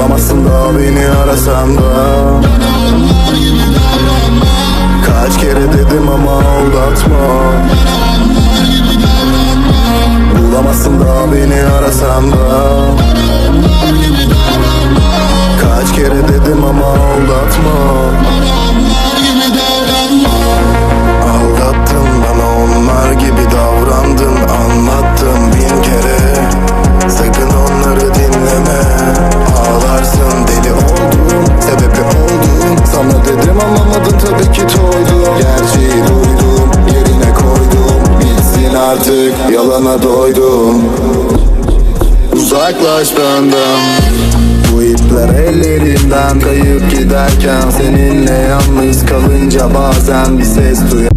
Bulamazsın da beni arasan da. Kaç kere dedim ama aldatma. Bulamazsın da beni arasan da. Anlamadın tabii ki toydum. Gerçeği duydum Yerine koydum. Bitsin artık Yalana doydum. Uzaklaş benden. Bu ipler ellerimden kayıp giderken Seninle yalnız kalınca bazen bir ses duyar